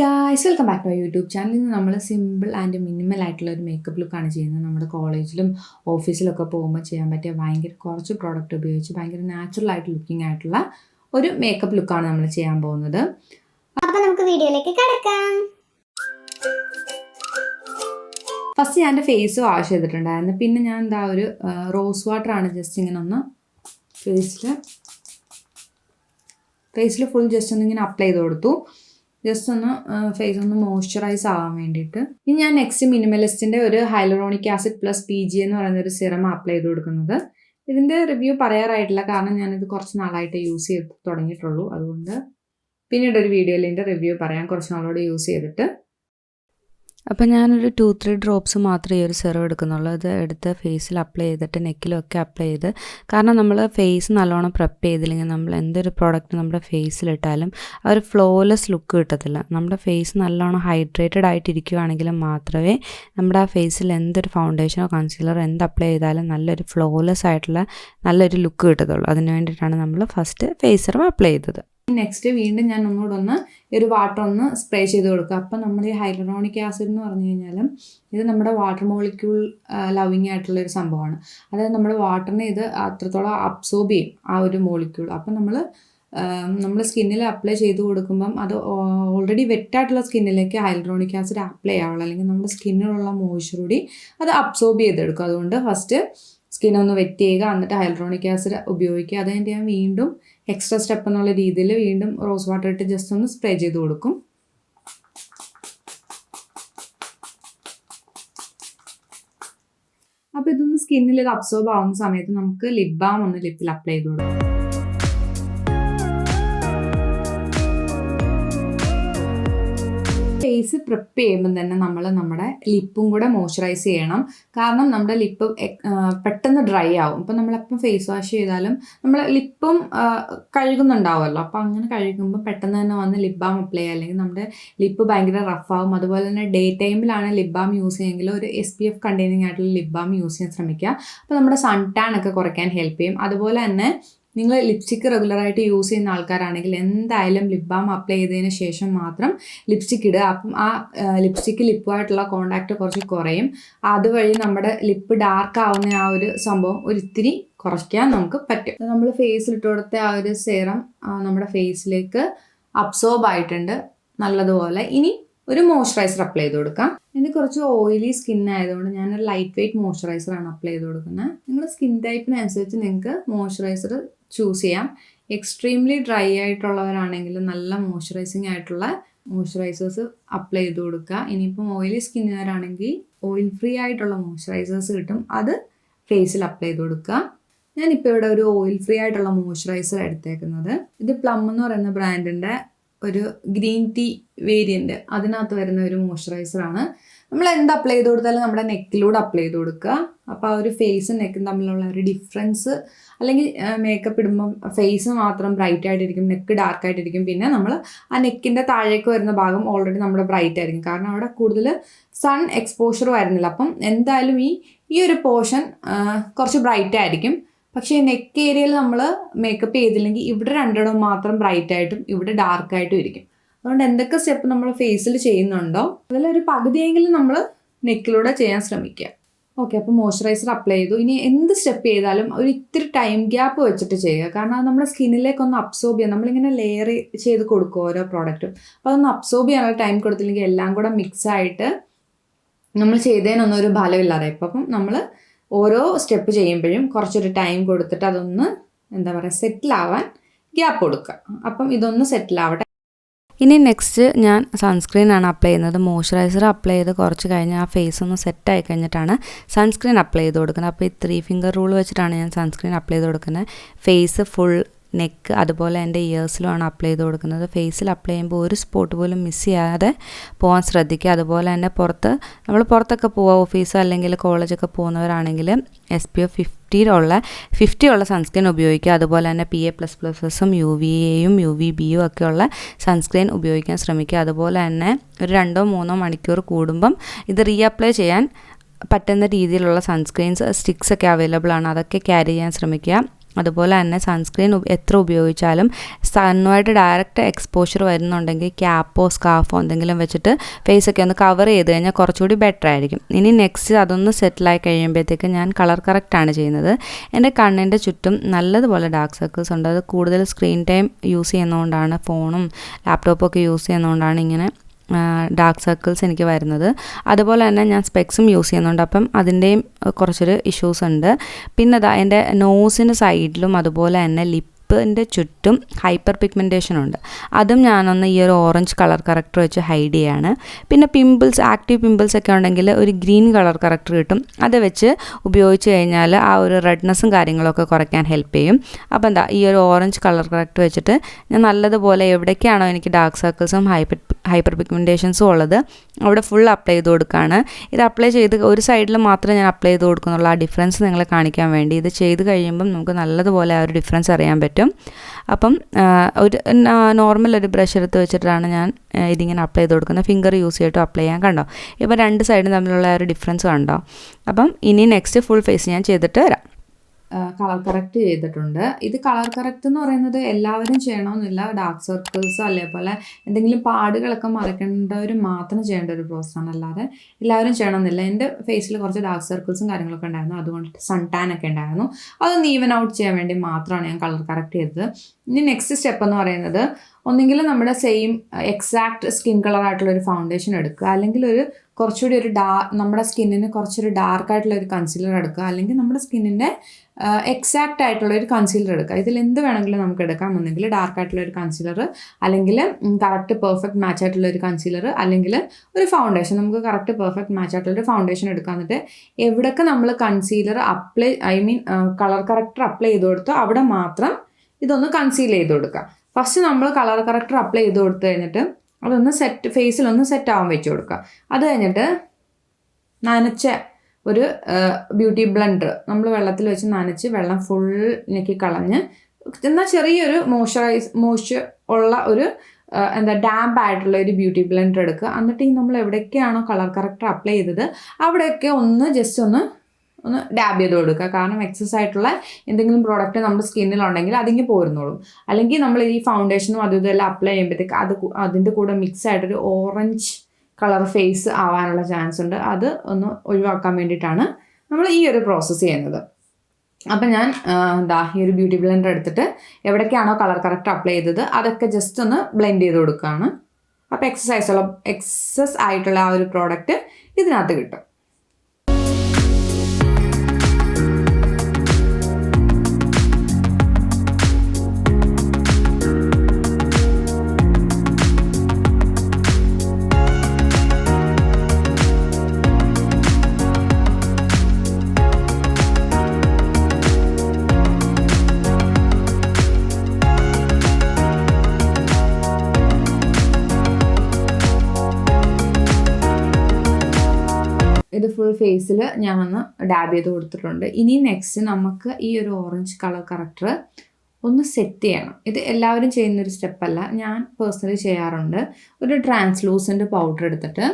Guys welcome back to YouTube channel ഇന്ന് നമ്മൾ simple and minimal ആയിട്ടുള്ള ഒരു മേക്കപ്പ് ലുക്കാണ് ചെയ്യുന്നത്. നമ്മുടെ കോളേജിലും ഓഫീസിലൊക്കെ പോകുമ്പോൾ ചെയ്യാൻ പറ്റിയ ഭയങ്കര കുറച്ച് പ്രോഡക്റ്റ് ഉപയോഗിച്ച് ഭയങ്കര നാച്ചുറൽ ആയിട്ട് ലുക്കിംഗ് ആയിട്ടുള്ള ഒരു മേക്കപ്പ് ലുക്കാണ് നമ്മൾ ചെയ്യാൻ പോകുന്നത്. അപ്പോൾ നമുക്ക് വീഡിയോയിലേക്ക് കിടക്കാം. ഫസ്റ്റ് ഞാൻ എന്റെ ഫേസ് വാഷ് ചെയ്തിട്ടുണ്ടായിരുന്നു. പിന്നെ ഞാൻ എന്താ ഒരു റോസ് വാട്ടർ ആണ് ജസ്റ്റ് ഇങ്ങനെ ഒന്ന് ഫേസിൽ ഫേസിൽ ഫുൾ ജസ്റ്റ് ഒന്ന് ഇങ്ങനെ അപ്ലൈ ചെയ്ത് കൊടുത്തു. ജസ്റ്റ് ഒന്ന് ഫേസ് ഒന്ന് മോയ്സ്ചറൈസ് ആവാൻ വേണ്ടിയിട്ട്. ഇനി ഞാൻ നെക്സ്റ്റ് മിനിമലിസ്റ്റിന്റെ ഒരു hyaluronic acid plus P G എന്ന് പറയുന്ന ഒരു സിറം അപ്ലൈ ചെയ്ത് കൊടുക്കുന്നത് ഇതിന്റെ റിവ്യൂ പറയാറായിട്ടില്ല കാരണം ഞാനിത് കുറച്ച് നാളായിട്ട് യൂസ് ചെയ്ത് തുടങ്ങിയിട്ടുള്ളൂ. അതുകൊണ്ട് പിന്നീട് ഒരു വീഡിയോയിൽ ഇതിന്റെ റിവ്യൂ പറയാം. കുറച്ച് നാളോട് യൂസ് ചെയ്തിട്ട്. അപ്പം ഞാനൊരു ടു ത്രീ ഡ്രോപ്സ് മാത്രമേ ഈ ഒരു സെറം എടുക്കുന്നുള്ളൂ. അത് എടുത്ത് ഫേസിൽ അപ്ലൈ ചെയ്തിട്ട് നെക്കിലൊക്കെ അപ്ലൈ ചെയ്ത്. കാരണം നമ്മൾ ഫേസ് നല്ലോണം പ്രെപ്പ് ചെയ്തില്ലെങ്കിൽ നമ്മൾ എന്തൊരു പ്രോഡക്റ്റ് നമ്മുടെ ഫേസിലിട്ടാലും ആ ഒരു ഫ്ലോലെസ് ലുക്ക് കിട്ടത്തില്ല. നമ്മുടെ ഫേസ് നല്ലോണം ഹൈഡ്രേറ്റഡ് ആയിട്ടിരിക്കുകയാണെങ്കിൽ മാത്രമേ നമ്മുടെ ആ ഫേസിൽ എന്തൊരു ഫൗണ്ടേഷനോ കൺസീലറോ എന്ത് അപ്ലൈ ചെയ്താലും നല്ലൊരു ഫ്ലോലെസ് ആയിട്ടുള്ള നല്ലൊരു ലുക്ക് കിട്ടത്തുള്ളൂ. അതിന് വേണ്ടിയിട്ടാണ് നമ്മൾ ഫസ്റ്റ് ഫേസ് അപ്ലൈ ചെയ്തത്. നെക്സ്റ്റ് വീണ്ടും ഞാൻ ഒന്നുകൂടെ ഒന്ന് ഒരു വാട്ടർ ഒന്ന് സ്പ്രേ ചെയ്ത് കൊടുക്കുക അപ്പം നമ്മൾ ഈ ഹൈലറോണിക് ആസിഡ് എന്ന് പറഞ്ഞു കഴിഞ്ഞാലും ഇത് നമ്മുടെ വാട്ടർ മോളിക്യൂൾ ലവിങ് ആയിട്ടുള്ള ഒരു സംഭവമാണ്. അതായത് നമ്മുടെ വാട്ടറിനെ ഇത് അത്രത്തോളം അബ്സോർബ് ചെയ്യും ആ ഒരു മോളിക്യൂൾ അപ്പം നമ്മൾ നമ്മൾ സ്കിന്നിൽ അപ്ലൈ ചെയ്ത് കൊടുക്കുമ്പം അത് ഓൾറെഡി വെറ്റായിട്ടുള്ള സ്കിന്നിലേക്ക് ഹൈലറോണിക് ആസിഡ് അപ്ലൈ ആവുള്ളൂ അല്ലെങ്കിൽ നമ്മുടെ സ്കിന്നിലുള്ള മോയ്സ്ചർ കൂടി അത് അബ്സോർബ് ചെയ്തെടുക്കും. അതുകൊണ്ട് ഫസ്റ്റ് സ്കിൻ ഒന്ന് വെറ്റ് ചെയ്യുക എന്നിട്ട് ഹൈലറോണിക് ആസിഡ് ഉപയോഗിക്കുക. അത് കഴിഞ്ഞിട്ട് ഞാൻ വീണ്ടും എക്സ്ട്രാ സ്റ്റെപ്പ് എന്നുള്ള രീതിയിൽ വീണ്ടും റോസ് വാട്ടർ ഇട്ട് ജസ്റ്റ് ഒന്ന് സ്പ്രേ ചെയ്ത് കൊടുക്കും. അപ്പോൾ ഇതൊന്ന് സ്കിന്നിൽ ഇത് അബ്സോർബ് ആവുന്ന സമയത്ത് നമുക്ക് ലിപ് ബാം ഒന്ന് ലിപ്പിൽ അപ്ലൈ ചെയ്ത് കൊടുക്കും. ഫേസ് പ്രിപ്പ് ചെയ്യുമ്പം തന്നെ നമ്മൾ നമ്മുടെ ലിപ്പും കൂടെ മോയ്സ്ചറൈസ് ചെയ്യണം. കാരണം നമ്മുടെ ലിപ്പ് പെട്ടെന്ന് ഡ്രൈ ആവും. ഇപ്പം നമ്മളെപ്പം ഫേസ് വാഷ് ചെയ്താലും നമ്മൾ ലിപ്പും കഴുകുന്നുണ്ടാവുമല്ലോ. അപ്പോൾ അങ്ങനെ കഴുകുമ്പോൾ പെട്ടെന്ന് തന്നെ വന്ന് ലിപ് ബാം അപ്ലൈ ചെയ്യുക. അല്ലെങ്കിൽ നമ്മുടെ ലിപ്പ് ഭയങ്കര റഫാവും അതുപോലെ തന്നെ ഡേ ടൈമിലാണ് ലിപ് ബാം യൂസ് ചെയ്യുമെങ്കിൽ ഒരു എസ് പി എഫ് കണ്ടെയ്നിങ് ആയിട്ടുള്ള ലിപ് ബാം യൂസ് ചെയ്യാൻ ശ്രമിക്കുക. അപ്പോൾ നമ്മുടെ സൺ ടാൻ ഒക്കെ കുറയ്ക്കാൻ ഹെൽപ്പ് ചെയ്യും. അതുപോലെ തന്നെ നിങ്ങൾ ലിപ്സ്റ്റിക്ക് റെഗുലറായിട്ട് യൂസ് ചെയ്യുന്ന ആൾക്കാരാണെങ്കിൽ എന്തായാലും ലിപ് ബാം അപ്ലൈ ചെയ്തതിന് ശേഷം മാത്രം ലിപ്സ്റ്റിക്ക് ഇടുക. അപ്പം ആ ലിപ്സ്റ്റിക്ക് ലിപ്പുമായിട്ടുള്ള കോണ്ടാക്റ്റ് കുറച്ച് കുറയും. അതുവഴി നമ്മുടെ ലിപ്പ് ഡാർക്ക് ആവുന്ന ആ ഒരു സംഭവം ഒരിത്തിരി കുറയ്ക്കാൻ നമുക്ക് പറ്റും. നമ്മൾ ഫേസിൽ ഇട്ട് കൊടുത്ത ആ ഒരു സെറം നമ്മുടെ ഫേസിലേക്ക് അബ്സോർബ് ആയിട്ടുണ്ട് നല്ലതുപോലെ. ഇനി ഒരു മോയ്സ്ചറൈസർ അപ്ലൈ ചെയ്ത് കൊടുക്കാം. എനിക്ക് കുറച്ച് ഓയിലി സ്കിൻ ആയതുകൊണ്ട് ഞാനൊരു ലൈറ്റ് വെയ്റ്റ് മോയ്സ്ചറൈസർ ആണ് അപ്ലൈ ചെയ്ത് കൊടുക്കുന്നത്. നിങ്ങളുടെ സ്കിൻ ടൈപ്പിനനുസരിച്ച് നിങ്ങൾക്ക് മോയ്സ്ചറൈസർ ചൂസ് ചെയ്യാം. എക്സ്ട്രീംലി ഡ്രൈ ആയിട്ടുള്ളവരാണെങ്കിൽ നല്ല മോയ്സ്ചറൈസിങ് ആയിട്ടുള്ള മോയ്സ്ചറൈസേഴ്സ് അപ്ലൈ ചെയ്ത് കൊടുക്കുക. ഇനിയിപ്പം ഓയിലി സ്കിന്നുകാരാണെങ്കിൽ ഓയിൽ ഫ്രീ ആയിട്ടുള്ള മോയ്സ്ചറൈസേഴ്സ് കിട്ടും. അത് ഫേസിൽ അപ്ലൈ ചെയ്ത് കൊടുക്കുക. ഞാനിപ്പോൾ ഇവിടെ ഒരു ഓയിൽ ഫ്രീ ആയിട്ടുള്ള മോയ്സ്ചറൈസർ എടുത്തേക്കുന്നത്. ഇത് പ്ലം എന്ന് പറയുന്ന ബ്രാൻഡിന്റെ ഒരു ഗ്രീൻ ടീ വേരിയന്റ് അതിനകത്ത് വരുന്ന ഒരു മോയ്സ്ചറൈസറാണ് നമ്മൾ എന്ത് അപ്ലൈ ചെയ്ത് കൊടുത്താലും നമ്മുടെ നെക്കിലൂടെ അപ്ലൈ ചെയ്ത് കൊടുക്കുക. അപ്പോൾ ആ ഒരു ഫേസും നെക്കും തമ്മിലുള്ള ഒരു ഡിഫറൻസ് അല്ലെങ്കിൽ മേക്കപ്പ് ഇടുമ്പം ഫേസ് മാത്രം ബ്രൈറ്റ് ആയിട്ടിരിക്കും നെക്ക് ഡാർക്ക് ആയിട്ടിരിക്കും. പിന്നെ നമ്മൾ ആ നെക്കിന്റെ താഴേക്ക് വരുന്ന ഭാഗം ഓൾറെഡി നമ്മുടെ ബ്രൈറ്റ് ആയിരിക്കും. കാരണം അവിടെ കൂടുതൽ സൺ എക്സ്പോഷർ വരുന്നില്ല. അപ്പം എന്തായാലും ഈ ഈ ഒരു പോർഷൻ കുറച്ച് ബ്രൈറ്റ് ആയിരിക്കും. പക്ഷേ നെക്ക് ഏരിയയിൽ നമ്മൾ മേക്കപ്പ് ചെയ്തില്ലെങ്കിൽ ഇവിടെ രണ്ടിടവും മാത്രം ബ്രൈറ്റ് ആയിട്ടും ഇവിടെ ഡാർക്ക് ആയിട്ടും ഇരിക്കും. അതുകൊണ്ട് എന്തൊക്കെ സ്റ്റെപ്പ് നമ്മൾ ഫേസിൽ ചെയ്യുന്നുണ്ടോ അതിലൊരു പകുതിയെങ്കിലും നമ്മൾ നെക്കിലൂടെ ചെയ്യാൻ ശ്രമിക്കുക. ഓക്കെ അപ്പോൾ മോയ്സ്ചറൈസർ അപ്ലൈ ചെയ്തു. ഇനി എന്ത് സ്റ്റെപ്പ് ചെയ്താലും ഒരു ഇത്തിരി ടൈം ഗ്യാപ്പ് വെച്ചിട്ട് ചെയ്യുക. കാരണം അത് നമ്മുടെ സ്കിന്നിലേക്ക് ഒന്ന് അബ്സോർബ് ചെയ്യാം നമ്മളിങ്ങനെ ലെയർ ചെയ്ത് കൊടുക്കും ഓരോ പ്രോഡക്റ്റും അപ്പോൾ അതൊന്ന് അബ്സോർബ് ചെയ്യാനുള്ള ടൈം കൊടുത്തില്ലെങ്കിൽ എല്ലാം കൂടെ മിക്സ് ആയിട്ട് നമ്മൾ ചെയ്തതിനൊന്നും ഒരു ഫലമില്ലാതെ ഇപ്പം നമ്മൾ ഓരോ സ്റ്റെപ്പ് ചെയ്യുമ്പോഴും കുറച്ചൊരു ടൈം കൊടുത്തിട്ട് അതൊന്ന് എന്താ പറയുക സെറ്റിൽ ആവാൻ ഗ്യാപ്പ് കൊടുക്കുക. അപ്പം ഇതൊന്ന് സെറ്റിൽ ആവട്ടെ. ഇനി നെക്സ്റ്റ് ഞാൻ സൺസ്ക്രീൻ ആണ് അപ്ലൈ ചെയ്യുന്നത്. മോയ്സ്ചറൈസർ അപ്ലൈ ചെയ്ത് കുറച്ച് കഴിഞ്ഞ് ആ ഫേസ് ഒന്ന് സെറ്റ് ആയി കഴിഞ്ഞിട്ടാണ് സൺസ്ക്രീൻ അപ്ലൈ ചെയ്ത് കൊടുക്കുന്നത്. അപ്പോൾ ഈ ത്രീ ഫിംഗർ റൂൾ വെച്ചിട്ടാണ് ഞാൻ സൺസ്ക്രീൻ അപ്ലൈ ചെയ്ത് കൊടുക്കുന്നത്. ഫേസ് ഫുൾ നെക്ക് അതുപോലെ എന്റെ ഇയേഴ്സിലുമാണ് അപ്ലൈ ചെയ്ത് കൊടുക്കുന്നത്. ഫേസിൽ അപ്ലൈ ചെയ്യുമ്പോൾ ഒരു സ്പോട്ട് പോലും മിസ് ചെയ്യാതെ പോകാൻ ശ്രദ്ധിക്കുക. അതുപോലെ തന്നെ പുറത്ത് നമ്മൾ പുറത്തൊക്കെ പോവുക ഓഫീസ് അല്ലെങ്കിൽ കോളേജൊക്കെ പോകുന്നവരാണെങ്കിൽ എസ് പി എഫ് ഫിഫ്റ്റിയിലുള്ള ഫിഫ്റ്റിയുള്ള സൺസ്ക്രീൻ ഉപയോഗിക്കുക. അതുപോലെ തന്നെ പി എ പ്ലസ് പ്ലസസും യു വി എയും യു വി ബിയും ഒക്കെയുള്ള സൺസ്ക്രീൻ ഉപയോഗിക്കാൻ ശ്രമിക്കുക. അതുപോലെ തന്നെ ഒരു രണ്ടോ മൂന്നോ മണിക്കൂർ കൂടുമ്പം ഇത് റീഅപ്ലൈ ചെയ്യാൻ പറ്റുന്ന രീതിയിലുള്ള സൺസ്ക്രീൻസ് സ്റ്റിക്സ് ഒക്കെ അവൈലബിൾ ആണ്. അതൊക്കെ ക്യാരി ചെയ്യാൻ ശ്രമിക്കുക. അതുപോലെ തന്നെ സൺസ്ക്രീൻ എത്ര ഉപയോഗിച്ചാലും സണ്ണുമായിട്ട് ഡയറക്റ്റ് എക്സ്പോഷർ വരുന്നുണ്ടെങ്കിൽ ക്യാപ്പോ സ്കാർഫോ എന്തെങ്കിലും വെച്ചിട്ട് ഫേസ് ഒക്കെ ഒന്ന് കവർ ചെയ്ത് കഴിഞ്ഞാൽ കുറച്ചുകൂടി ബെറ്റർ ആയിരിക്കും. ഇനി നെക്സ്റ്റ് അതൊന്ന് സെറ്റിലായി കഴിയുമ്പോഴത്തേക്ക് ഞാൻ കളർ കറക്റ്റാണ് ചെയ്യുന്നത്. എന്റെ കണ്ണിന്റെ ചുറ്റും നല്ലതുപോലെ ഡാർക്ക് സർക്കിൾസ് ഉണ്ട്. അത് കൂടുതൽ സ്ക്രീൻ ടൈം യൂസ് ചെയ്യുന്നതുകൊണ്ടാണ് ഫോണും ലാപ്ടോപ്പൊക്കെ യൂസ് ചെയ്യുന്നതുകൊണ്ടാണ് ഇങ്ങനെ ഡാർക്ക് സർക്കിൾസ് എനിക്ക് വരുന്നത്. അതുപോലെ തന്നെ ഞാൻ സ്പെക്സും യൂസ് ചെയ്യുന്നുണ്ട്. അപ്പം അതിന്റെയും കുറച്ചൊരു ഇഷ്യൂസ് ഉണ്ട്. പിന്നെ അതാ എന്റെ നോസിന്റെ സൈഡിലും അതുപോലെ തന്നെ ലിപ്പിന്റെ ചുറ്റും ഹൈപ്പർ പിഗ്മെന്റേഷൻ ഉണ്ട്. അതും ഞാനൊന്ന് ഈ ഒരു ഓറഞ്ച് കളർ കറക്റ്റർ വെച്ച് ഹൈഡ് ചെയ്യാണ്. പിന്നെ പിമ്പിൾസ് ആക്റ്റീവ് പിമ്പിൾസ് ഒക്കെ ഉണ്ടെങ്കിൽ ഒരു ഗ്രീൻ കളർ കറക്റ്റർ കിട്ടും. അത് വെച്ച് ഉപയോഗിച്ച് കഴിഞ്ഞാൽ ആ ഒരു റെഡ്നെസ്സും കാര്യങ്ങളൊക്കെ കുറയ്ക്കാൻ ഹെൽപ്പ് ചെയ്യും. അപ്പോൾ എന്താ ഈ ഒരു ഓറഞ്ച് കളർ കറക്ടർ വെച്ചിട്ട് ഞാൻ നല്ലതുപോലെ എവിടേക്കാണോ എനിക്ക് ഡാർക്ക് സർക്കിൾസും ഹൈപ്പർ ഹൈപ്പർ പിഗ്മെന്റേഷൻസും ഉള്ളത്. അവിടെ ഫുൾ അപ്ലൈ ചെയ്ത് കൊടുക്കുകയാണ് ഇത് അപ്ലൈ ചെയ്ത് ഒരു സൈഡിൽ മാത്രമേ ഞാൻ അപ്ലൈ ചെയ്ത് കൊടുക്കുന്നുള്ളൂ. ആ ഡിഫറൻസ് നിങ്ങളെ കാണിക്കാൻ വേണ്ടി. ഇത് ചെയ്ത് കഴിയുമ്പം നമുക്ക് നല്ലതുപോലെ ആ ഒരു ഡിഫറൻസ് അറിയാൻ പറ്റും. അപ്പം ഒരു നോർമൽ ഒരു ബ്രഷ് എടുത്ത് വെച്ചിട്ടാണ് ഞാൻ ഇതിങ്ങനെ അപ്ലൈ ചെയ്ത് കൊടുക്കുന്നത്. ഫിംഗർ യൂസ് ചെയ്തിട്ട് അപ്ലൈ ചെയ്യാൻ കണ്ടോ? ഇപ്പോൾ രണ്ട് സൈഡും തമ്മിലുള്ള ആ ഒരു ഡിഫറൻസ് കണ്ടോ? അപ്പം ഇനി നെക്സ്റ്റ് ഫുൾ ഫേസ് ഞാൻ ചെയ്തിട്ട് വരാം. കളർ കറക്റ്റ് ചെയ്തിട്ടുണ്ട്. ഇത് കളർ കറക്റ്റ് എന്ന് പറയുന്നത് എല്ലാവരും ചെയ്യണമെന്നില്ല. ഡാർക്ക് സർക്കിൾസ് അതേപോലെ എന്തെങ്കിലും പാടുകളൊക്കെ മറക്കേണ്ടവർ മാത്രം ചെയ്യേണ്ട ഒരു പ്രോസസ്സാണ് അല്ലാതെ എല്ലാവരും ചെയ്യണമെന്നില്ല. എന്റെ ഫേസിൽ കുറച്ച് ഡാർക്ക് സർക്കിൾസും കാര്യങ്ങളൊക്കെ ഉണ്ടായിരുന്നു. അതുകൊണ്ട് സൺ ടാൻ ഒക്കെ ഉണ്ടായിരുന്നു. അതൊന്ന് ഈവൻ ഔട്ട് ചെയ്യാൻ വേണ്ടി മാത്രമാണ് ഞാൻ കളർ കറക്റ്റ് ചെയ്തത്. ഇനി നെക്സ്റ്റ് സ്റ്റെപ്പ് എന്ന് പറയുന്നത് ഒന്നെങ്കിൽ നമ്മുടെ സെയിം എക്സാക്ട് സ്കിൻ കളർ ആയിട്ടുള്ള ഒരു ഫൗണ്ടേഷൻ എടുക്കുക. അല്ലെങ്കിൽ ഒരു കുറച്ചുകൂടി ഒരു ഡാ നമ്മുടെ സ്കിന്നിന് കുറച്ചൊരു ഡാർക്ക് ആയിട്ടുള്ള ഒരു കൺസീലർ എടുക്കുക. അല്ലെങ്കിൽ നമ്മുടെ സ്കിന്നിന്റെ എക്സാക്റ്റ് ആയിട്ടുള്ള ഒരു കൺസീലർ എടുക്കുക. ഇതിൽ എന്ത് വേണമെങ്കിലും നമുക്ക് എടുക്കാം. ഒന്നെങ്കിൽ ഡാർക്ക് ആയിട്ടുള്ള ഒരു കൺസീലർ അല്ലെങ്കിൽ കറക്റ്റ് പെർഫെക്റ്റ് മാച്ച് ആയിട്ടുള്ള ഒരു കൺസീലർ അല്ലെങ്കിൽ ഒരു ഫൗണ്ടേഷൻ നമുക്ക് കറക്റ്റ് പെർഫെക്റ്റ് മാച്ച് ആയിട്ടുള്ള ഒരു ഫൗണ്ടേഷൻ എടുക്കാൻ എന്നിട്ട് എവിടെയൊക്കെ നമ്മൾ concealer apply I mean colour corrector apply ചെയ്ത് കൊടുത്തോ അവിടെ മാത്രം ഇതൊന്ന് കൺസീൽ ചെയ്ത് കൊടുക്കുക. ഫസ്റ്റ് നമ്മൾ കളർ കറക്റ്റർ അപ്ലൈ ചെയ്ത് കൊടുത്തു കഴിഞ്ഞിട്ട് അതൊന്ന് സെറ്റ് ഫേസിലൊന്ന് സെറ്റ് ആവാൻ വെച്ച് കൊടുക്കുക അത് കഴിഞ്ഞിട്ട് നനച്ച ഒരു ബ്യൂട്ടി ബ്ലെൻഡർ നമ്മൾ വെള്ളത്തിൽ വെച്ച് നനച്ച് വെള്ളം ഫുൾ ഞെക്കി കളഞ്ഞ് എന്നാൽ ചെറിയൊരു മോയ്സ്ചറൈസ് മോയ്സ്ചർ ഉള്ള ഒരു എന്താ ഡാമ്പ് ആയിട്ടുള്ള ഒരു ബ്യൂട്ടി ബ്ലെൻഡർ എടുക്കുക എന്നിട്ട് ഈ നമ്മൾ എവിടെയൊക്കെയാണോ കളർ കറക്റ്റർ അപ്ലൈ ചെയ്തത് അവിടെയൊക്കെ ഒന്ന് ജസ്റ്റ് ഒന്ന് ഒന്ന് ഡാബ് ചെയ്ത് കൊടുക്കുക. കാരണം എക്സസ് ആയിട്ടുള്ള എന്തെങ്കിലും പ്രോഡക്റ്റ് നമ്മുടെ സ്കിന്നിലുണ്ടെങ്കിൽ അതിങ്ങി പോരുന്നോളും. അല്ലെങ്കിൽ നമ്മൾ ഈ ഫൗണ്ടേഷനും അതും ഇതെല്ലാം അപ്ലൈ ചെയ്യുമ്പോഴത്തേക്ക് അത് അതിന്റെ കൂടെ മിക്സ് ആയിട്ടൊരു ഓറഞ്ച് കളർ ഫേസ് ആവാനുള്ള ചാൻസ് ഉണ്ട്. അത് ഒന്ന് ഒഴിവാക്കാൻ വേണ്ടിയിട്ടാണ് നമ്മൾ ഈ ഒരു പ്രോസസ്സ് ചെയ്യുന്നത്. അപ്പം ഞാൻ എന്താ ഈ ഒരു ബ്യൂട്ടി ബ്ലെൻഡർ എടുത്തിട്ട് എവിടേക്കാണോ കളർ കറക്റ്റ് അപ്ലൈ ചെയ്തത് അതൊക്കെ ജസ്റ്റ് ഒന്ന് ബ്ലെൻഡ് ചെയ്ത് കൊടുക്കുകയാണ്. അപ്പോൾ എക്സസൈസ് ഉള്ള എക്സസ് ആയിട്ടുള്ള ആ ഒരു പ്രോഡക്റ്റ് ഇതിനകത്ത് കിട്ടും. ഫേസിൽ ഞാൻ ഒന്ന് ഡാബ് ചെയ്ത് കൊടുത്തിട്ടുണ്ട്. ഇനി നെക്സ്റ്റ് നമുക്ക് ഈ ഒരു ഓറഞ്ച് കളർ കറക്റ്റർ ഒന്ന് സെറ്റ് ചെയ്യണം. ഇത് എല്ലാവരും ചെയ്യുന്നൊരു സ്റ്റെപ്പല്ല ഞാൻ പേഴ്സണലി ചെയ്യാറുണ്ട്. ഒരു ട്രാൻസ്ലൂസന്റ് പൗഡർ എടുത്തിട്ട്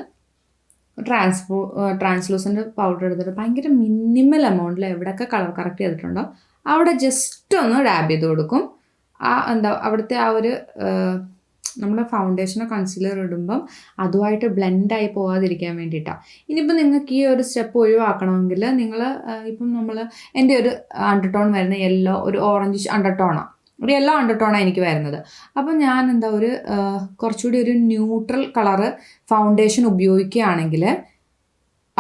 ട്രാൻസ്പോ ട്രാൻസ്ലൂസന്റ് പൗഡർ എടുത്തിട്ട് ഭയങ്കര മിനിമൽ എമൗണ്ടിൽ എവിടെയൊക്കെ കളർ കറക്റ്റ് ചെയ്തിട്ടുണ്ടോ അവിടെ ജസ്റ്റ് ഒന്ന് ഡാബ് ചെയ്ത് കൊടുക്കും. ആ എന്താ അവിടുത്തെ ആ ഒരു നമ്മുടെ ഫൗണ്ടേഷനോ കൺസീലർ ഇടുമ്പം അതുമായിട്ട് ബ്ലെൻഡായി പോകാതിരിക്കാൻ വേണ്ടിയിട്ടാണ് ഇനിയിപ്പോൾ നിങ്ങൾക്ക് ഈ ഒരു സ്റ്റെപ്പ് ഒഴിവാക്കണമെങ്കിൽ നിങ്ങൾ ഇപ്പം നമ്മൾ എന്റെ ഒരു അണ്ടർടോൺ വരുന്ന യെല്ലോ ഒരു ഓറഞ്ച് അണ്ടർടോണാണ് ഒരു യെല്ലോ അണ്ടർടോണാണ് എനിക്ക് വരുന്നത്. അപ്പം ഞാൻ എന്താ ഒരു കുറച്ചുകൂടി ഒരു ന്യൂട്രൽ കളറ് ഫൗണ്ടേഷൻ ഉപയോഗിക്കുകയാണെങ്കിൽ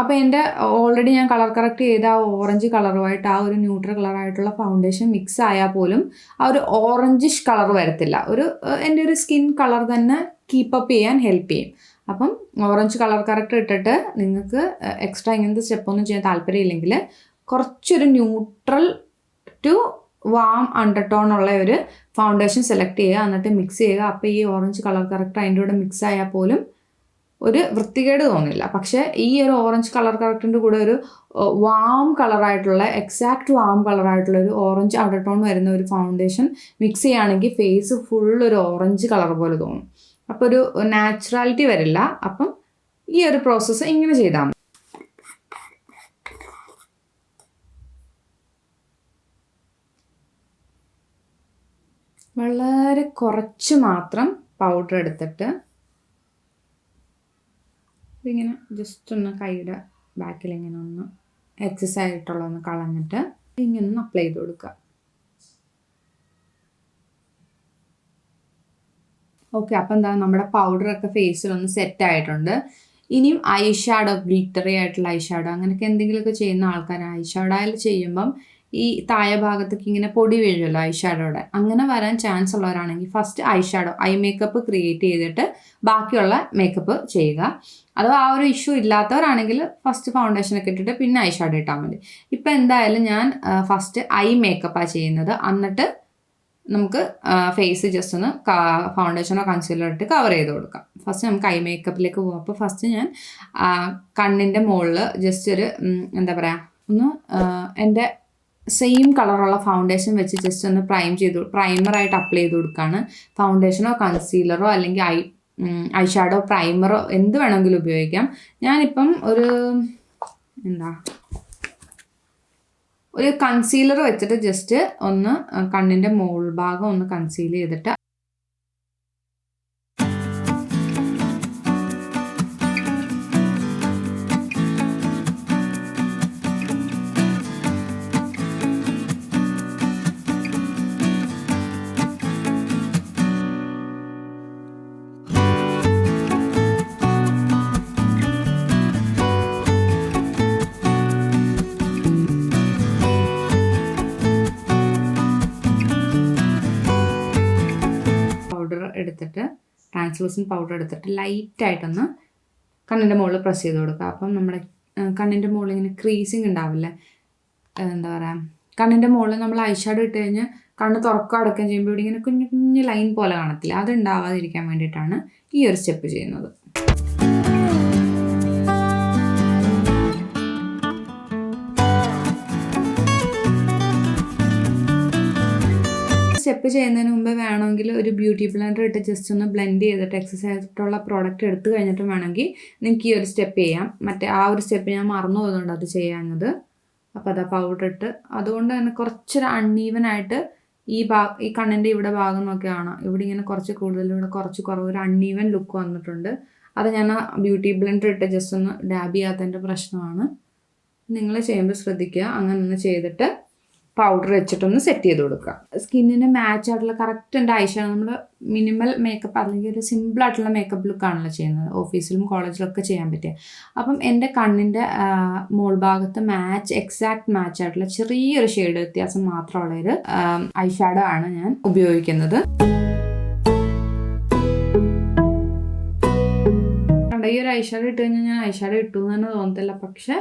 അപ്പോൾ എന്റെ ഓൾറെഡി ഞാൻ കളർ കറക്റ്റ് ചെയ്ത ആ ഓറഞ്ച് കളറുമായിട്ട് ആ ഒരു ന്യൂട്രൽ കളറായിട്ടുള്ള ഫൗണ്ടേഷൻ മിക്സ് ആയാൽ പോലും ആ ഒരു ഓറഞ്ചിഷ് കളർ വരത്തില്ല. ഒരു എന്റെ ഒരു സ്കിൻ കളർ തന്നെ കീപ്പപ്പ് ചെയ്യാൻ ഹെൽപ്പ് ചെയ്യും. അപ്പം ഓറഞ്ച് കളർ കറക്റ്റ് ഇട്ടിട്ട് നിങ്ങൾക്ക് എക്സ്ട്രാ ഇങ്ങനത്തെ സ്റ്റെപ്പൊന്നും ചെയ്യാൻ താല്പര്യമില്ലെങ്കിൽ കുറച്ചൊരു ന്യൂട്രൽ ടു വാം അണ്ടർടോൺ ഉള്ള ഒരു ഫൗണ്ടേഷൻ സെലക്ട് ചെയ്യുക. എന്നിട്ട് മിക്സ് ചെയ്യുക. അപ്പോൾ ഈ ഓറഞ്ച് കളർ കറക്റ്റ് അതിന്റെ കൂടെ മിക്സ് ആയാൽ പോലും ഒരു വൃത്തികേട് തോന്നില്ല. പക്ഷേ ഈ ഒരു ഓറഞ്ച് കളർ കറക്റ്റിന്റെ കൂടെ ഒരു വാം കളറായിട്ടുള്ള എക്സാക്ട് വാം കളറായിട്ടുള്ള ഒരു ഓറഞ്ച് അവിടെട്ടോൺ വരുന്ന ഒരു ഫൗണ്ടേഷൻ മിക്സ് ചെയ്യുകയാണെങ്കിൽ ഫേസ് ഫുൾ ഒരു ഓറഞ്ച് കളർ പോലെ തോന്നും. അപ്പോൾ ഒരു നാച്ചുറാലിറ്റി വരില്ല. അപ്പം ഈ ഒരു പ്രോസസ്സ് ഇങ്ങനെ ചെയ്താൽ മതി. വളരെ കുറച്ച് മാത്രം പൗഡർ എടുത്തിട്ട് ഇതിങ്ങനെ ജസ്റ്റ് ഒന്ന് കൈയുടെ ബാക്കിൽ ഇങ്ങനെ ഒന്ന് എക്സസ് ആയിട്ടുള്ളതൊന്ന് കളഞ്ഞിട്ട് ഇങ്ങനെ ഒന്ന് അപ്ലൈ ചെയ്ത് കൊടുക്കുക. ഓക്കെ അപ്പം എന്താ നമ്മുടെ പൗഡറൊക്കെ ഫേസിൽ ഒന്ന് സെറ്റ് ആയിട്ടുണ്ട്. ഇനിയും ഐ ഷാഡോ ഗ്ലിറ്ററി ആയിട്ടുള്ള ഐ ഷാഡോ അങ്ങനെയൊക്കെ എന്തെങ്കിലുമൊക്കെ ചെയ്യുന്ന ആൾക്കാർ ഐ ഷാഡോയിൽ ചെയ്യുമ്പം ഈ താഴെ ഭാഗത്തേക്ക് ഇങ്ങനെ പൊടി വീഴുമല്ലോ ഐ ഷാഡോയുടെ അങ്ങനെ വരാൻ ചാൻസ് ഉള്ളവരാണെങ്കിൽ first eyeshadow eye makeup create ചെയ്തിട്ട് ബാക്കിയുള്ള മേക്കപ്പ് ചെയ്യുക. അഥവാ ആ ഒരു ഇഷ്യൂ ഇല്ലാത്തവരാണെങ്കിൽ ഫസ്റ്റ് ഫൗണ്ടേഷനൊക്കെ ഇട്ടിട്ട് പിന്നെ ഐ ഷാഡോ ഇട്ടാൽ മതി. ഇപ്പം എന്തായാലും ഞാൻ ഫസ്റ്റ് ഐ മേക്കപ്പാണ് ചെയ്യുന്നത്. എന്നിട്ട് നമുക്ക് ഫേസ് ജസ്റ്റ് ഒന്ന് ഫൗണ്ടേഷനോ കൺസീലർ ഇട്ട് കവർ ചെയ്ത് കൊടുക്കാം. ഫസ്റ്റ് നമുക്ക് ഐ മേക്കപ്പിലേക്ക് പോകാം അപ്പോൾ ഫസ്റ്റ് ഞാൻ കണ്ണിന്റെ മുകളിൽ ജസ്റ്റ് ഒരു എന്താ പറയുക ഒന്ന് എന്റെ സെയിം കളറുള്ള ഫൗണ്ടേഷൻ വെച്ച് ജസ്റ്റ് ഒന്ന് പ്രൈം ചെയ്ത് പ്രൈമറായിട്ട് അപ്ലൈ ചെയ്ത് കൊടുക്കുകയാണ് ഫൗണ്ടേഷനോ കൺസീലറോ അല്ലെങ്കിൽ ഐ ഐ ഷാഡോ പ്രൈമറോ എന്ത് വേണമെങ്കിലും ഉപയോഗിക്കാം. ഞാനിപ്പം ഒരു എന്താ ഒരു കൺസീലർ വെച്ചിട്ട് ജസ്റ്റ് ഒന്ന് കണ്ണിന്റെ മോൾ ഭാഗം ഒന്ന് കൺസീൽ ചെയ്തിട്ട് എടുത്തിട്ട് ട്രാൻസ്ലൂസന്റ് പൗഡർ എടുത്തിട്ട് ലൈറ്റായിട്ടൊന്ന് കണ്ണിന്റെ മുകളിൽ പ്രസ് ചെയ്ത് കൊടുക്കുക. അപ്പം നമ്മുടെ കണ്ണിന്റെ മുകളിൽ ഇങ്ങനെ ക്രീസിങ് ഉണ്ടാവില്ലേ? എന്താ പറയുക കണ്ണിന്റെ മുകളിൽ നമ്മൾ ഐഷാഡോ ഇട്ട് കഴിഞ്ഞാൽ കണ്ണ് തുറക്കുക അടക്കം ചെയ്യുമ്പോൾ ഇവിടെ ഇങ്ങനെ കുഞ്ഞു കുഞ്ഞു ലൈൻ പോലെ കാണത്തില്ല. അത് ഉണ്ടാവാതിരിക്കാൻ വേണ്ടിയിട്ടാണ് ഈ ഒരു സ്റ്റെപ്പ് ചെയ്യുന്നത്. സ്റ്റെപ്പ് ചെയ്യുന്നതിന് മുമ്പ് വേണമെങ്കിൽ ഒരു ബ്യൂട്ടി ബ്ലെൻഡർ ഇട്ട് ജസ്റ്റ് ഒന്ന് ബ്ലെൻഡ് ചെയ്തിട്ട് എക്സസൈസ് ആയിട്ടുള്ള പ്രോഡക്റ്റ് എടുത്തു കഴിഞ്ഞിട്ട് വേണമെങ്കിൽ നിങ്ങൾക്ക് ഈ ഒരു സ്റ്റെപ്പ് ചെയ്യാം. മറ്റേ ആ ഒരു സ്റ്റെപ്പ് ഞാൻ മറന്നു പോയതുകൊണ്ട് അത് ചെയ്യാഞ്ഞത്. അപ്പോൾ അതാ പൗഡർ ഇട്ട്. അതുകൊണ്ട് തന്നെ കുറച്ചൊരു അൺഈവൻ ആയിട്ട് ഈ ഭാ ഈ കണ്ണിന്റെ ഇവിടെ ഭാഗം നോക്കിയാണ് ഇവിടെ ഇങ്ങനെ കുറച്ച് കൂടുതൽ ഇവിടെ കുറച്ച് കുറവ് ഒരു അൺഈവൻ ലുക്ക് വന്നിട്ടുണ്ട്. അത് ഞാൻ ആ ബ്യൂട്ടി ബ്ലെൻഡർ ഇട്ട് ജസ്റ്റ് ഒന്ന് ഡാബ് ചെയ്യാത്തതിന്റെ പ്രശ്നമാണ്. നിങ്ങൾ ചെയ്യുമ്പോൾ ശ്രദ്ധിക്കുക. അങ്ങനെ ഒന്ന് ചെയ്തിട്ട് പൗഡർ വെച്ചിട്ടൊന്ന് സെറ്റ് ചെയ്ത് കൊടുക്കുക. സ്കിന്നിന് മാച്ച് ആയിട്ടുള്ള കറക്റ്റ് എന്റെ ആവശ്യമാണ് നമ്മൾ മിനിമൽ മേക്കപ്പ് അല്ലെങ്കിൽ ഒരു സിമ്പിൾ ആയിട്ടുള്ള മേക്കപ്പ് ലുക്കാണല്ലോ ചെയ്യുന്നത്. ഓഫീസിലും കോളേജിലും ഒക്കെ ചെയ്യാൻ പറ്റിയ. അപ്പം എന്റെ കണ്ണിന്റെ മോൾ ഭാഗത്ത് മാച്ച് എക്സാക്ട് മാച്ച് ആയിട്ടുള്ള ചെറിയൊരു ഷെയ്ഡ് വ്യത്യാസം മാത്രമുള്ള ഒരു ഐ ഷാഡോ ആണ് ഞാൻ ഉപയോഗിക്കുന്നത്. ഈ ഒരു ഐഷാഡോ ഇട്ട് കഴിഞ്ഞാൽ ഞാൻ ഐഷാഡോ ഇട്ടു എന്ന് തന്നെ തോന്നത്തില്ല. പക്ഷേ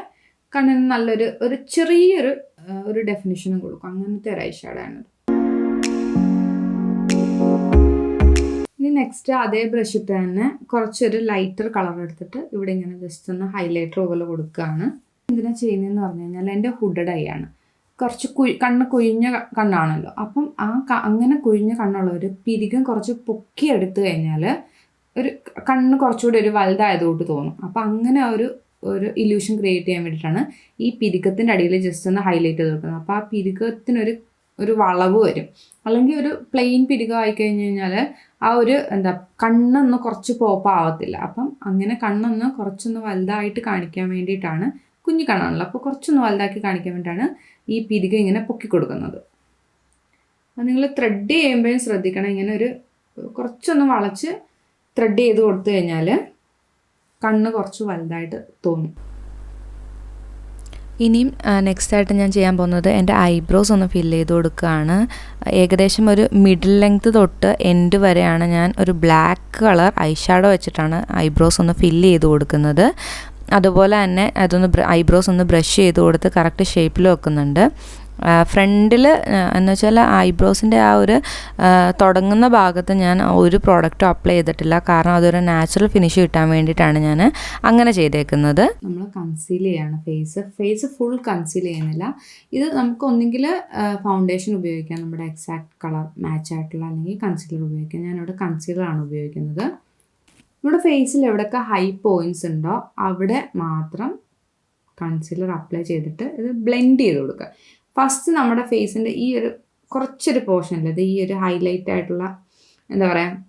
കണ്ണിന് നല്ലൊരു ഒരു ചെറിയൊരു ഒരു ഡെഫിനിഷനും കൊടുക്കും. അങ്ങനത്തെ ഒരു ഐഷാഡോ ആണ് ഇനി നെക്സ്റ്റ് അതേ ബ്രഷ് ഇട്ട് തന്നെ കുറച്ചൊരു ലൈറ്റർ കളർ എടുത്തിട്ട് ഇവിടെ ഇങ്ങനെ ജസ്റ്റ് ഒന്ന് ഹൈലൈറ്റർ പോലെ കൊടുക്കുകയാണ് എന്തിനാ ചെയ്യുന്നതെന്ന് പറഞ്ഞു കഴിഞ്ഞാൽ എന്റെ ഹുഡഡ് ഐ ആണ്. കുറച്ച് കുഴി കണ്ണ് കുഴിഞ്ഞ കണ്ണാണല്ലോ. അപ്പം ആ അങ്ങനെ കുഴിഞ്ഞ കണ്ണുള്ളവർ പിരികം കുറച്ച് പൊക്കി എടുത്തു കഴിഞ്ഞാൽ ഒരു കണ്ണ് കുറച്ചുകൂടി ഒരു വലുതായതുകൊണ്ട് തോന്നും. അപ്പം അങ്ങനെ ഒരു ഒരു ഇല്യൂഷൻ ക്രിയേറ്റ് ചെയ്യാൻ വേണ്ടിയിട്ടാണ് ഈ പിരിക്കത്തിന്റെ അടിയിൽ ജസ്റ്റ് ഒന്ന് ഹൈലൈറ്റ് ചെയ്ത് വെക്കുന്നത്. അപ്പോൾ ആ പിരിക്കത്തിനൊരു ഒരു വളവ് വരും. അല്ലെങ്കിൽ ഒരു പ്ലെയിൻ പിരികം ആയി കഴിഞ്ഞ് കഴിഞ്ഞാൽ ആ ഒരു എന്താ കണ്ണൊന്ന് കുറച്ച് പോപ്പ് ആവത്തില്ല. അപ്പം അങ്ങനെ കണ്ണൊന്ന് കുറച്ചൊന്ന് വലുതായിട്ട് കാണിക്കാൻ വേണ്ടിയിട്ടാണ് കുഞ്ഞു കണ്ണാണല്ലോ. അപ്പോൾ കുറച്ചൊന്ന് വലുതാക്കി കാണിക്കാൻ വേണ്ടിയിട്ടാണ് ഈ പിരിക ഇങ്ങനെ പൊക്കി കൊടുക്കുന്നത്. അത് നിങ്ങൾ ത്രെഡ് ചെയ്യുമ്പോഴും ശ്രദ്ധിക്കണം. ഇങ്ങനെ ഒരു കുറച്ചൊന്ന് വളച്ച് ത്രെഡ് ചെയ്ത് കൊടുത്തു കഴിഞ്ഞാൽ കണ്ണ് കുറച്ച് വലുതായിട്ട് തോന്നും. ഇനിയും നെക്സ്റ്റ് ആയിട്ട് ഞാൻ ചെയ്യാൻ പോകുന്നത് എന്റെ ഐബ്രോസ് ഒന്ന് ഫില്ല് ചെയ്ത് കൊടുക്കുകയാണ്. ഏകദേശം ഒരു മിഡിൽ ലെങ്ത് തൊട്ട് എൻഡ് വരെയാണ് ഞാൻ ഒരു ബ്ലാക്ക് കളർ ഐഷാഡോ ഷാഡോ വെച്ചിട്ടാണ് ഐബ്രോസ് ഒന്ന് ഫില്ല് ചെയ്ത് കൊടുക്കുന്നത്. അതുപോലെ തന്നെ അതൊന്ന് ഐബ്രോസ് ഒന്ന് ബ്രഷ് ചെയ്ത് കൊടുത്ത് കറക്റ്റ് ഷേപ്പിൽ വെക്കുന്നുണ്ട്. ഫ്രണ്ടിൽ എന്ന് വെച്ചാൽ ഐബ്രോസിന്റെ ആ ഒരു തുടങ്ങുന്ന ഭാഗത്ത് ഞാൻ ഒരു പ്രോഡക്റ്റും അപ്ലൈ ചെയ്തിട്ടില്ല. കാരണം അതൊരു നാച്ചുറൽ ഫിനിഷ് കിട്ടാൻ വേണ്ടിയിട്ടാണ് ഞാൻ അങ്ങനെ ചെയ്തേക്കുന്നത്. നമ്മൾ കൺസീൽ ചെയ്യാണ് ഫേസ് ഫേസ് ഫുൾ കൺസീൽ ചെയ്യുന്നില്ല. ഇത് നമുക്ക് ഒന്നുകിൽ ഫൗണ്ടേഷൻ ഉപയോഗിക്കാം. നമ്മുടെ എക്സാക്ട് കളർ മാച്ച് ആയിട്ടുള്ള അല്ലെങ്കിൽ കൺസീലർ ഉപയോഗിക്കാം. ഞാനിവിടെ കൺസീലറാണ് ഉപയോഗിക്കുന്നത്. നമ്മുടെ ഫേസിൽ എവിടെയൊക്കെ ഹൈ പോയിന്റ്സ് ഉണ്ടോ അവിടെ മാത്രം കൺസീലർ അപ്ലൈ ചെയ്തിട്ട് ഇത് ബ്ലെൻഡ് ചെയ്ത് കൊടുക്കുക. ഫസ്റ്റ് നമ്മുടെ ഫേസിന്റെ ഈ ഒരു കുറച്ചൊരു പോർഷനിൽ ഈ ഒരു ഹൈലൈറ്റ് ആയിട്ടുള്ള എന്താ പറയുക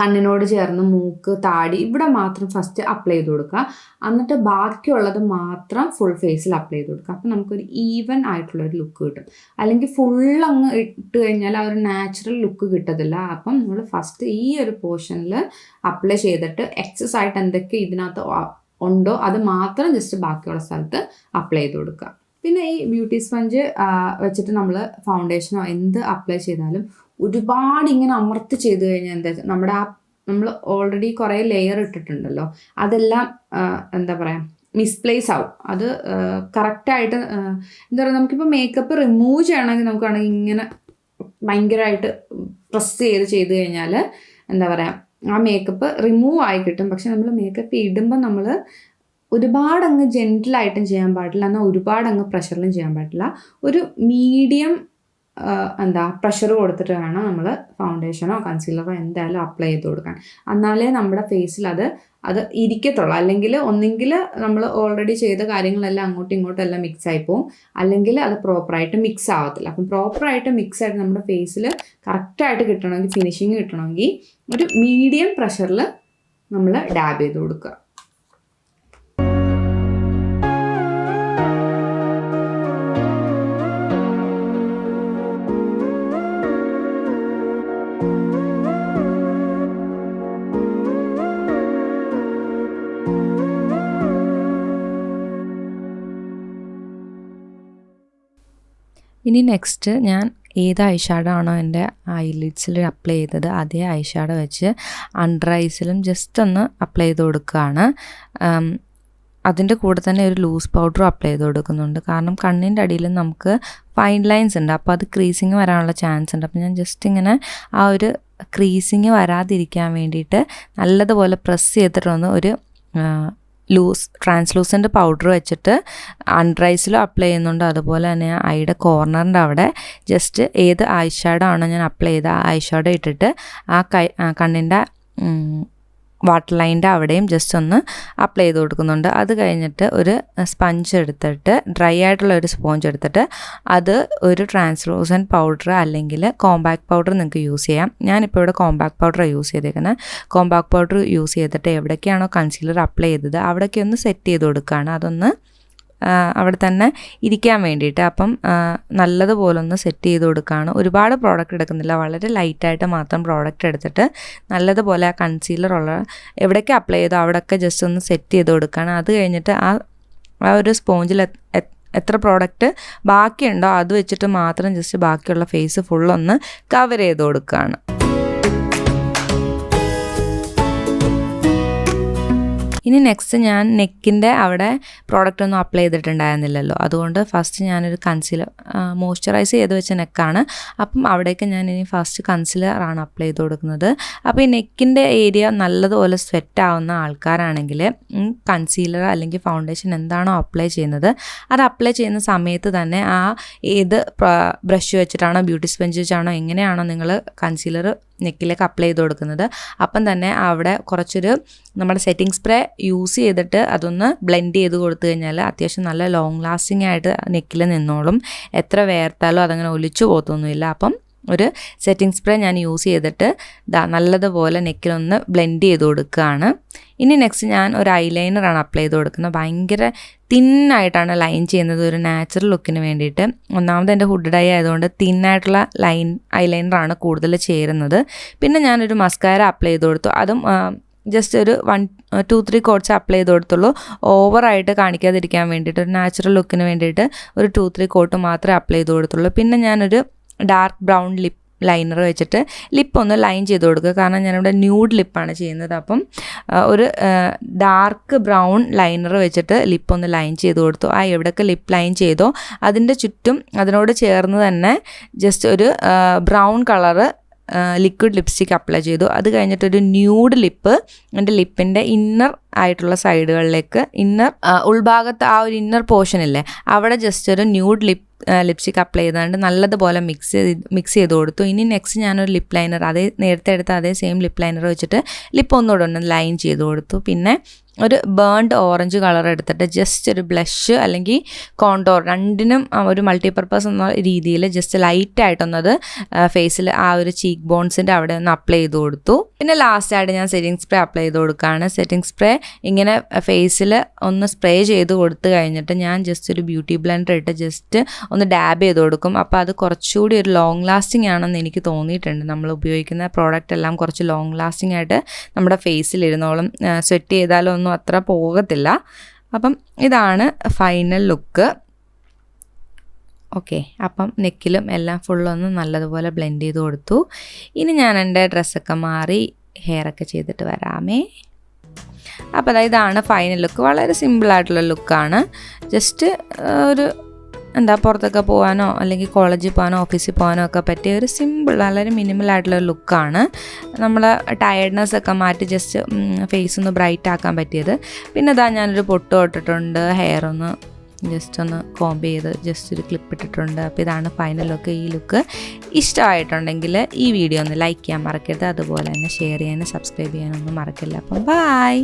കണ്ണിനോട് ചേർന്ന് മൂക്ക് താടി ഇവിടെ മാത്രം ഫസ്റ്റ് അപ്ലൈ ചെയ്ത് കൊടുക്കുക. എന്നിട്ട് ബാക്കിയുള്ളത് മാത്രം ഫുൾ ഫേസിൽ അപ്ലൈ ചെയ്ത് കൊടുക്കുക. അപ്പം നമുക്കൊരു ഈവൻ ആയിട്ടുള്ളൊരു ലുക്ക് കിട്ടും. അല്ലെങ്കിൽ ഫുൾ അങ്ങ് ഇട്ട് കഴിഞ്ഞാൽ ആ ഒരു നാച്ചുറൽ ലുക്ക് കിട്ടത്തില്ല. അപ്പം നമ്മൾ ഫസ്റ്റ് ഈ ഒരു പോർഷനിൽ അപ്ലൈ ചെയ്തിട്ട് എക്സസ് ആയിട്ട് എന്തൊക്കെ ഇതിനകത്ത് ഉണ്ടോ അത് മാത്രം ജസ്റ്റ് ബാക്കിയുള്ള സ്ഥലത്ത് അപ്ലൈ ചെയ്ത് കൊടുക്കുക. പിന്നെ ഈ ബ്യൂട്ടി സ്പഞ്ച് വെച്ചിട്ട് നമ്മൾ ഫൗണ്ടേഷനോ എന്ത് അപ്ലൈ ചെയ്താലും ഒരുപാട് ഇങ്ങനെ അമർത്ത് ചെയ്ത് കഴിഞ്ഞാൽ എന്താ നമ്മുടെ ആ നമ്മൾ ഓൾറെഡി കുറേ ലെയർ ഇട്ടിട്ടുണ്ടല്ലോ. അതെല്ലാം എന്താ പറയുക മിസ്പ്ലേസ് ആവും. അത് കറക്റ്റായിട്ട് എന്താ പറയുക നമുക്കിപ്പോൾ മേക്കപ്പ് റിമൂവ് ചെയ്യണമെങ്കിൽ നമുക്കാണെങ്കിൽ ഇങ്ങനെ ഭയങ്കരമായിട്ട് പ്രസ് ചെയ്ത് ചെയ്ത് കഴിഞ്ഞാൽ എന്താ പറയുക ആ മേക്കപ്പ് റിമൂവ് ആയി കിട്ടും. പക്ഷെ നമ്മൾ മേക്കപ്പ് ഇടുമ്പോൾ നമ്മൾ ഒരുപാട് അങ്ങ് ജെന്റിലായിട്ടും ചെയ്യാൻ പാടില്ല. എന്നാൽ ഒരുപാട് അങ്ങ് പ്രഷറിലും ചെയ്യാൻ പാടില്ല. ഒരു മീഡിയം എന്താ പ്രഷർ കൊടുത്തിട്ട് വേണം നമ്മൾ ഫൗണ്ടേഷനോ കൺസീലറോ എന്തായാലും അപ്ലൈ ചെയ്ത് കൊടുക്കാൻ. എന്നാലേ നമ്മുടെ ഫേസിൽ അത് അത് ഇരിക്കത്തുള്ളൂ. അല്ലെങ്കിൽ ഒന്നെങ്കിൽ നമ്മൾ ഓൾറെഡി ചെയ്ത കാര്യങ്ങളെല്ലാം അങ്ങോട്ടും ഇങ്ങോട്ടും എല്ലാം മിക്സ് ആയി പോകും അല്ലെങ്കിൽ അത് പ്രോപ്പറായിട്ട് മിക്സ് ആവത്തില്ല. അപ്പം പ്രോപ്പറായിട്ട് മിക്സ് ആയിട്ട് നമ്മുടെ ഫേസിൽ കറക്റ്റായിട്ട് കിട്ടണമെങ്കിൽ ഫിനിഷിങ് കിട്ടണമെങ്കിൽ ഒരു മീഡിയം പ്രഷറിൽ നമ്മൾ ഡാബ് ചെയ്ത് കൊടുക്കുക. ഇനി നെക്സ്റ്റ് ഞാൻ ഏത് ഐഷാഡോ ആണോ എന്റെ ഐലിഡ്സിൽ അപ്ലൈ ചെയ്തത് അതേ ഐഷാഡോ വെച്ച് അണ്ടർ ഐസിലും ജസ്റ്റ് ഒന്ന് അപ്ലൈ ചെയ്ത് കൊടുക്കുകയാണ്. അതിന്റെ കൂടെ തന്നെ ഒരു ലൂസ് പൗഡറും അപ്ലൈ ചെയ്ത് കൊടുക്കുന്നുണ്ട്. കാരണം കണ്ണിന്റെ അടിയിൽ നമുക്ക് ഫൈൻ ലൈൻസ് ഉണ്ട്. അപ്പോൾ അത് ക്രീസിങ് വരാനുള്ള ചാൻസ് ഉണ്ട്. അപ്പോൾ ഞാൻ ജസ്റ്റ് ഇങ്ങനെ ആ ഒരു ക്രീസിങ് വരാതിരിക്കാൻ വേണ്ടിയിട്ട് നല്ലതുപോലെ പ്രസ് ചെയ്തിട്ടൊന്ന് ഒരു ലൂസ് ട്രാൻസ്ലൂസന്റ് പൗഡർ വെച്ചിട്ട് അൺഡ്രൈസിലും അപ്ലൈ ചെയ്യുന്നുണ്ട്. അതുപോലെ തന്നെ ഐയുടെ കോർണറിന്റെ അവിടെ ജസ്റ്റ് ഏത് ഐ ഷാഡോ ആണോ ഞാൻ അപ്ലൈ ചെയ്ത ആ ഐ ഷാഡോ ഇട്ടിട്ട് ആ കൈ കണ്ണിന്റെ വാട്ടർ ലൈന്റെ അവിടെയും ജസ്റ്റ് ഒന്ന് അപ്ലൈ ചെയ്ത് കൊടുക്കുന്നുണ്ട്. അത് കഴിഞ്ഞിട്ട് ഒരു സ്പഞ്ച് എടുത്തിട്ട് ഡ്രൈ ആയിട്ടുള്ള ഒരു സ്പോഞ്ച് എടുത്തിട്ട് അത് ഒരു ട്രാൻസ്ലൂസൻ പൗഡർ അല്ലെങ്കിൽ കോമ്പാക്ട് പൗഡർ നിങ്ങൾക്ക് യൂസ് ചെയ്യാം. ഞാനിപ്പോൾ ഇവിടെ കോമ്പാക്ട് പൗഡർ യൂസ് ചെയ്തേക്കുന്നത് കോമ്പാക്ട് പൗഡർ യൂസ് ചെയ്തിട്ട് എവിടേക്കാണോ കൺസീലർ അപ്ലൈ ചെയ്തത് അവിടേക്ക് ഒന്ന് സെറ്റ് ചെയ്ത് കൊടുക്കുകയാണ് അതൊന്ന് അവിടെ തന്നെ ഇരിക്കാൻ വേണ്ടിയിട്ട്. അപ്പം നല്ലതുപോലെ ഒന്ന് സെറ്റ് ചെയ്ത് കൊടുക്കുകയാണ് ഒരുപാട് പ്രോഡക്റ്റ് എടുക്കുന്നില്ല. വളരെ ലൈറ്റായിട്ട് മാത്രം പ്രോഡക്റ്റ് എടുത്തിട്ട് നല്ലതുപോലെ ആ കൺസീലർ ഉള്ള എവിടെയൊക്കെ അപ്ലൈ ചെയ്തോ അവിടെയൊക്കെ ജസ്റ്റ് ഒന്ന് സെറ്റ് ചെയ്ത് കൊടുക്കുകയാണ് അത് കഴിഞ്ഞിട്ട് ആ ആ ഒരു സ്പോഞ്ചിൽ എത്ര പ്രോഡക്റ്റ് ബാക്കിയുണ്ടോ അത് വെച്ചിട്ട് മാത്രം ജസ്റ്റ് ബാക്കിയുള്ള ഫേസ് ഫുള്ളൊന്ന് കവർ ചെയ്ത് കൊടുക്കുകയാണ് ഇനി നെക്സ്റ്റ് ഞാൻ നെക്കിന്റെ അവിടെ പ്രോഡക്റ്റ് ഒന്നും അപ്ലൈ ചെയ്തിട്ടുണ്ടായിരുന്നില്ലല്ലോ. അതുകൊണ്ട് ഫസ്റ്റ് ഞാനൊരു കൺസീലർ മോയ്സ്ചറൈസ് ചെയ്ത് വെച്ച നെക്കാണ് അപ്പം അവിടേക്ക് ഞാൻ ഇനി ഫസ്റ്റ് ആണ് അപ്ലൈ ചെയ്ത് കൊടുക്കുന്നത്. അപ്പോൾ ഈ നെക്കിന്റെ ഏരിയ നല്ലതുപോലെ സ്വെറ്റ് ആവുന്ന ആൾക്കാരാണെങ്കിൽ കൺസീലർ അല്ലെങ്കിൽ ഫൗണ്ടേഷൻ എന്താണോ അപ്ലൈ ചെയ്യുന്നത് അത് അപ്ലൈ ചെയ്യുന്ന സമയത്ത് തന്നെ ആ ഏത് ബ്രഷ് വെച്ചിട്ടാണോ ബ്യൂട്ടി സ്പെഞ്ച് വെച്ചാണോ എങ്ങനെയാണോ നിങ്ങൾ കൺസീലർ നെക്കിലേക്ക് അപ്ലൈ ചെയ്ത് കൊടുക്കുന്നത് അപ്പം തന്നെ അവിടെ കുറച്ചൊരു നമ്മുടെ സെറ്റിംഗ് സ്പ്രേ യൂസ് ചെയ്തിട്ട് അതൊന്ന് ബ്ലെൻഡ് ചെയ്ത് കൊടുത്തു കഴിഞ്ഞാൽ അത്യാവശ്യം നല്ല ലോങ് ലാസ്റ്റിംഗ് ആയിട്ട് നെക്കിൽ നിന്നോളും. എത്ര വേർത്താലും അതങ്ങനെ ഒലിച്ചു പോകത്തൊന്നുമില്ല. അപ്പം ഒരു സെറ്റിംഗ് സ്പ്രേ ഞാൻ യൂസ് ചെയ്തിട്ട് നല്ലതുപോലെ നെക്കിലൊന്ന് ബ്ലെൻഡ് ചെയ്ത് കൊടുക്കുകയാണ്. ഇനി നെക്സ്റ്റ് ഞാൻ ഒരു ഐലൈനറാണ് അപ്ലൈ ചെയ്ത് കൊടുക്കുന്നത്. ഭയങ്കര തിന്നായിട്ടാണ് ലൈൻ ചെയ്യുന്നത്. ഒരു നാച്ചുറൽ ലുക്കിന് വേണ്ടിയിട്ട്. ഒന്നാമത് എന്റെ ഹുഡ് ഡൈ ആയതുകൊണ്ട് തിന്നായിട്ടുള്ള ലൈൻ ഐലൈനറാണ് കൂടുതൽ ചേരുന്നത്. പിന്നെ ഞാനൊരു മസ്കാര അപ്ലൈ ചെയ്ത് കൊടുത്തു. അതും ജസ്റ്റ് ഒരു one two three coats apply ചെയ്ത് കൊടുത്തുള്ളൂ. ഓവറായിട്ട് കാണിക്കാതിരിക്കാൻ വേണ്ടിയിട്ട് ഒരു നാച്ചുറൽ ലുക്കിന് വേണ്ടിയിട്ട് ഒരു ടു ത്രീ കോട്ട് മാത്രമേ അപ്ലൈ ചെയ്ത് കൊടുത്തുള്ളൂ. പിന്നെ ഞാനൊരു ഡാർക്ക് ബ്രൗൺ ലിപ്പ് ലൈനർ വെച്ചിട്ട് ലിപ്പ് ഒന്ന് ലൈൻ ചെയ്ത് കൊടുക്കുക. കാരണം ഞാനിവിടെ ന്യൂഡ് ലിപ്പാണ് ചെയ്യുന്നത്. അപ്പം ഒരു ഡാർക്ക് ബ്രൗൺ ലൈനർ വെച്ചിട്ട് ലിപ്പ് ഒന്ന് ലൈൻ ചെയ്ത് കൊടുത്തു. ആ എവിടെയൊക്കെ ലിപ്പ് ലൈൻ ചെയ്തോ അതിന്റെ ചുറ്റും അതിനോട് ചേർന്ന് തന്നെ ജസ്റ്റ് ഒരു brown colour liquid lipstick apply ചെയ്തു. അത് കഴിഞ്ഞിട്ടൊരു ന്യൂഡ് ലിപ്പ് എന്റെ ലിപ്പിന്റെ ഇന്നർ ആയിട്ടുള്ള സൈഡുകളിലേക്ക് ഇന്നർ ഉൾഭാഗത്ത് ആ ഒരു ഇന്നർ പോർഷൻ ഇല്ലേ? അവിടെ ജസ്റ്റ് ഒരു ന്യൂഡ് ലിപ് ലിപ്സ്റ്റിക് അപ്ലൈ ചെയ്തുകൊണ്ട് നല്ലതുപോലെ മിക്സ് ചെയ്ത് മിക്സ് ചെയ്ത് കൊടുത്തു. ഇനി നെക്സ്റ്റ് ഞാനൊരു ലിപ് ലൈനർ അതേ നേരത്തെ എടുത്ത അതേ സെയിം ലിപ് ലൈനർ വെച്ചിട്ട് ലിപ്പ് ഒന്നുകൂടെ ഒന്ന് ലൈൻ ചെയ്ത് കൊടുത്തു. പിന്നെ ഒരു ബേൺഡ് ഓറഞ്ച് കളർ എടുത്തിട്ട് ജസ്റ്റ് ഒരു ബ്ലഷ് അല്ലെങ്കിൽ കോണ്ടോർ രണ്ടിനും ഒരു മൾട്ടിപർപ്പസ് എന്ന രീതിയിൽ ജസ്റ്റ് ലൈറ്റായിട്ടൊന്നത് ഫേസിൽ ആ ഒരു ചീക്ക് ബോൺസിന്റെ അവിടെ ഒന്ന് അപ്ലൈ ചെയ്ത് കൊടുത്തു. പിന്നെ ലാസ്റ്റ് ആയിട്ട് ഞാൻ സെറ്റിംഗ് സ്പ്രേ അപ്ലൈ ചെയ്ത് കൊടുക്കുകയാണ്. സെറ്റിംഗ് സ്പ്രേ ഇങ്ങനെ ഫേസിൽ ഒന്ന് സ്പ്രേ ചെയ്ത് കൊടുത്തു കഴിഞ്ഞിട്ട് ഞാൻ ജസ്റ്റ് ഒരു ബ്യൂട്ടി ബ്ലെൻഡർ ഇട്ട് ജസ്റ്റ് ഒന്ന് ഡാബ് ചെയ്ത് കൊടുക്കും. അപ്പോൾ അത് കുറച്ചുകൂടി ഒരു ലോങ് ലാസ്റ്റിംഗ് ആണെന്ന് എനിക്ക് തോന്നിയിട്ടുണ്ട്. നമ്മൾ ഉപയോഗിക്കുന്ന പ്രോഡക്റ്റ് എല്ലാം കുറച്ച് ലോങ് ലാസ്റ്റിംഗ് ആയിട്ട് നമ്മുടെ ഫേസിൽ ഇരുന്നോളും. സ്വെറ്റ് ചെയ്താലൊന്നും അത്ര പോകത്തില്ല. അപ്പം ഇതാണ് ഫൈനൽ ലുക്ക് ഓക്കെ അപ്പം നെക്കിലും എല്ലാം ഫുള്ളൊന്ന് നല്ലതുപോലെ ബ്ലെൻഡ് ചെയ്ത് കൊടുത്തു. ഇനി ഞാൻ എന്റെ ഡ്രസ്സൊക്കെ മാറി ഹെയറൊക്കെ ചെയ്തിട്ട് വരാമേ. അപ്പോൾ അതായത് ഇതാണ് ഫൈനൽ ലുക്ക് വളരെ സിമ്പിളായിട്ടുള്ള ലുക്കാണ് ജസ്റ്റ് ഒരു എന്താ പുറത്തൊക്കെ പോകാനോ അല്ലെങ്കിൽ കോളേജിൽ പോകാനോ ഓഫീസിൽ പോകാനോ ഒക്കെ പറ്റിയ ഒരു സിമ്പിൾ വളരെ മിനിമൽ ആയിട്ടുള്ള ലുക്കാണ് നമ്മൾ ടയർഡ്നെസ് ഒക്കെ മാറ്റി ജസ്റ്റ് ഫേസ് ഒന്ന് ബ്രൈറ്റ് ആക്കാൻ പറ്റിയത്. പിന്നെ ഇതാ ഞാനൊരു പൊട്ട് തൊട്ടിട്ടുണ്ട് ഹെയർ ഒന്ന് ജസ്റ്റ് ഒന്ന് കോമ്പ് ചെയ്ത് ജസ്റ്റ് ഒരു ക്ലിപ്പ് ഇട്ടിട്ടുണ്ട്. അപ്പോൾ ഇതാണ് ഫൈനൽ ലുക്ക് ഈ ലുക്ക് ഇഷ്ടമായിട്ടുണ്ടെങ്കിൽ ഈ വീഡിയോ ഒന്ന് ലൈക്ക് ചെയ്യാൻ മറക്കരുത്. അതുപോലെ തന്നെ ഷെയർ ചെയ്യാനും സബ്സ്ക്രൈബ് ചെയ്യാനൊന്നും മറക്കില്ല അപ്പം ബായ്